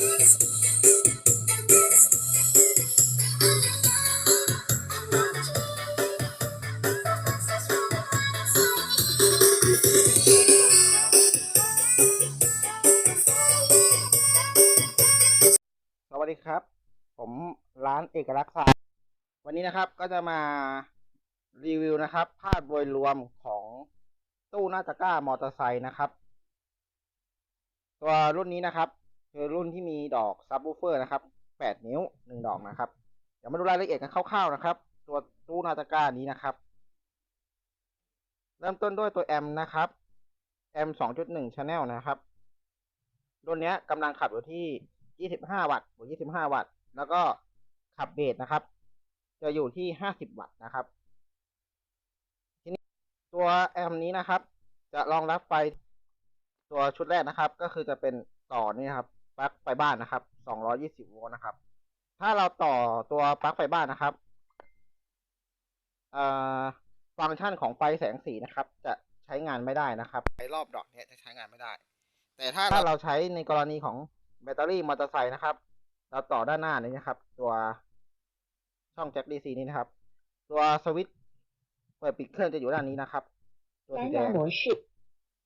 สวัสดีครับ ผมร้านเอกลักษณ์ศาสตร์วันนี้นะครับก็จะมารีวิวนะครับ ภาพโดยรวมของตู้หน้าตะกร้ามอเตอร์ไซค์นะครับ ตัวรุ่นนี้นะครับ คือรุ่นที่มีดอกซับ w ูเฟอร์นะครับ 8 นิ้ว 1 ดอกนะครับ เดี๋ยวมาดูรายละเอียดกันคร่าวๆนะครับ ตัวตู้นาตะกร้านี้นะครับ เริ่มต้นด้วยตัวแอมนะครับแอม 2.1 Channel นะครับ รุ่นนี้กำลังขับอยู่ที่ 25 วัตต์บวก25 วัตต์ แล้วก็ขับเบสนะครับ จะอยู่ที่ 50 วัตต์นะครับ ทีนี้ตัวแอมนี้นะครับ จะรองรับไฟตัวชุดแรกนะครับ ก็คือจะเป็นต่อนี่ครับ ปลั๊กไฟบ้านนะครับ 220 โวลต์นะครับ ถ้าเราต่อตัวปลั๊กไฟบ้านนะครับฟังก์ชันของไฟแสงสีนะครับ จะใช้งานไม่ได้นะครับใช้รอบดอกเนี่ยจะใช้งานไม่ได้ แต่ถ้าถ้าเราใช้ในกรณีของแบตเตอรี่มอเตอร์ไซค์นะครับ เราต่อด้านหน้านี้นะครับ ตัวช่องแจ็คดีซีนี้นะครับ ตัวสวิตช์เปิดปิดเครื่องจะอยู่ด้านนี้นะครับ ตัวสีแดง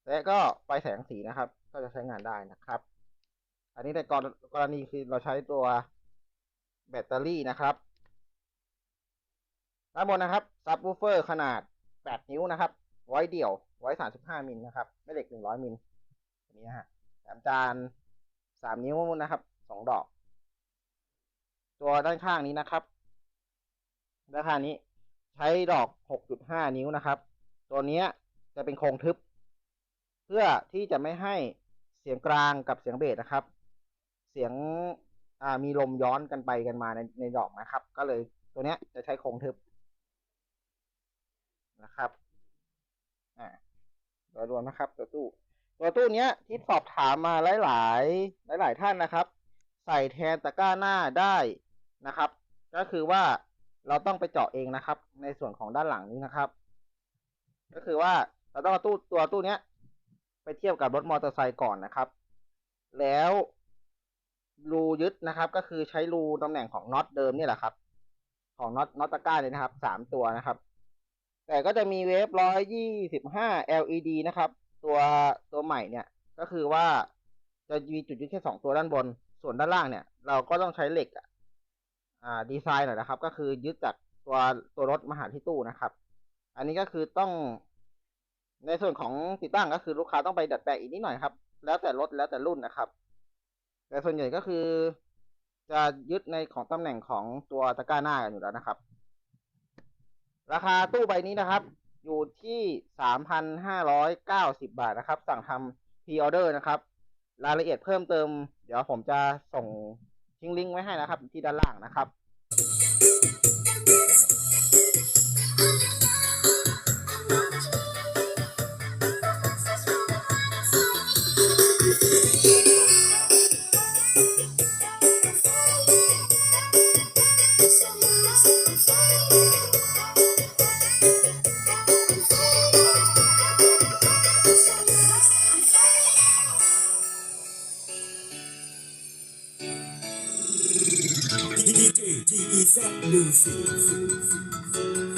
และก็ไฟแสงสีนะครับ ก็จะใช้งานได้นะครับ อันนี้ในกรกรณีคือเราใช้ตัวแบตเตอรี่นะครับด้านบนนะครับซับวูเฟอร์ขนาด 8 นิ้วนะครับ ไว้เดี่ยว ไว้ 35 มิลนะครับแม่เหล็ก 100 มิลอันนี้นะฮะแถมจาน 3 นิ้วนะครับ 2 ดอก ตัวด้านข้างนี้นะครับ ด้านข้างนี้ใช้ดอก 6.5 นิ้วนะครับ ตัวนี้จะเป็นโครงทึบ เพื่อที่จะไม่ให้เสียงกลางกับเสียงเบสนะครับ เสียงอ่ามีลมย้อนกันไปกันมาในในดอกนะครับ ก็เลยตัวเนี้ยจะใช้โครงทึบนะครับอ่าโดยรวมนะครับ ตัวตู้ ตัวตู้เนี้ยที่สอบถามมาหลายๆหลายๆท่านนะครับ ใส่แทนตะกร้าหน้าได้นะครับ ก็คือว่าเราต้องไปเจาะเองนะครับ ในส่วนของด้านหลังนี้นะครับ ก็คือว่าเราต้องเอาตู้ตัวตู้เนี้ยไปเทียบกับรถมอเตอร์ไซค์ก่อนนะครับ แล้ว รูยึดนะครับ ก็คือใช้รูตำแหน่งของน็อตเดิมนี่แหละครับ ของน็อตน็อตตะกร้าเลยนะครับสามตัวนะครับ แต่ก็จะมีเวฟร้อยยี่สิบห้า LED นะครับ ตัวตัวใหม่เนี่ยก็คือว่าจะมีจุดยึดแค่สองตัวด้านบน ส่วนด้านล่างเนี่ย เราก็ต้องใช้เหล็กอ่าดีไซน์หน่อยนะครับ ก็คือยึดจากตัวตัวรถมาหาที่ตู้นะครับ อันนี้ก็คือต้อง ในส่วนของติดตั้งก็คือลูกค้าต้องไปดัดแปลงอีกนิดหน่อยครับ แล้วแต่รถแล้วแต่รุ่นนะครับ แต่ส่วนใหญ่ก็คือ จะยึดในของตำแหน่งของตัวตะกร้าหน้ากันอยู่แล้วนะครับ ราคาตู้ใบนี้นะครับ อยู่ที่สามพันห้าร้อยเก้าสิบาทนะครับ สั่งทำพรีออเดอร์นะครับ รายละเอียดเพิ่มเติม เดี๋ยวผมจะส่งทิ้งลิงก์ไว้ให้นะครับ ที่ด้านล่างนะครับ DJ GEZ Music